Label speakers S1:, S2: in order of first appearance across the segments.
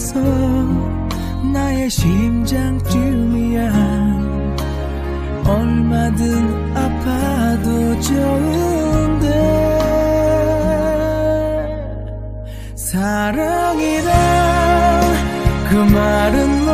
S1: 위해서 나의 심장쯤이야 얼마든 아파도 좋은데 사랑이란 그 말은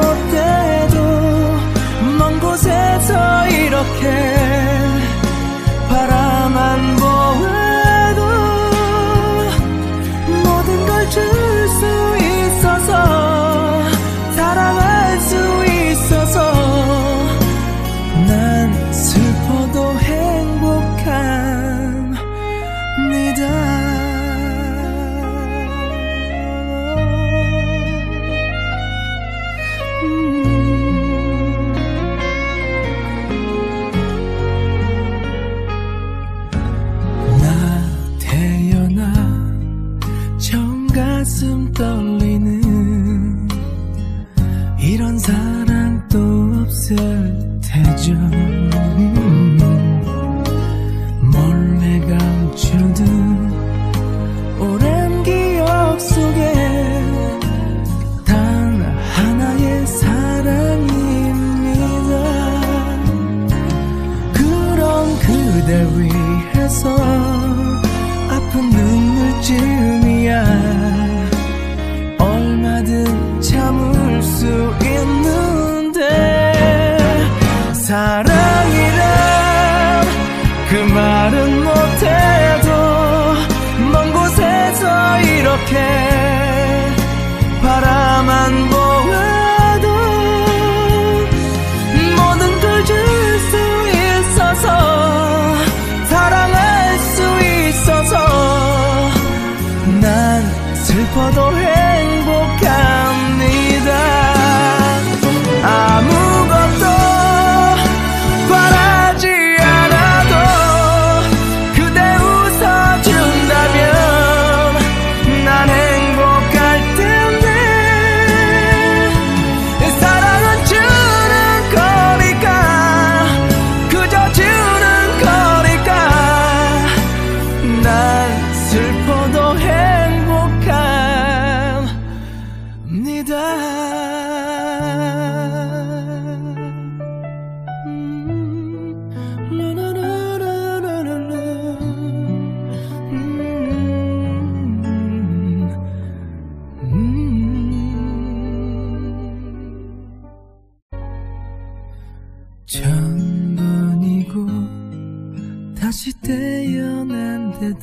S1: 떨리는 이런 사랑 또 없을 테죠 수 있는데 사랑이란 그 말은 못해도 먼 곳에서 이렇게 바라만 보아도 모든 걸줄수 있어서 사랑할 수 있어서 난 슬퍼도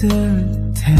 S1: 없을 테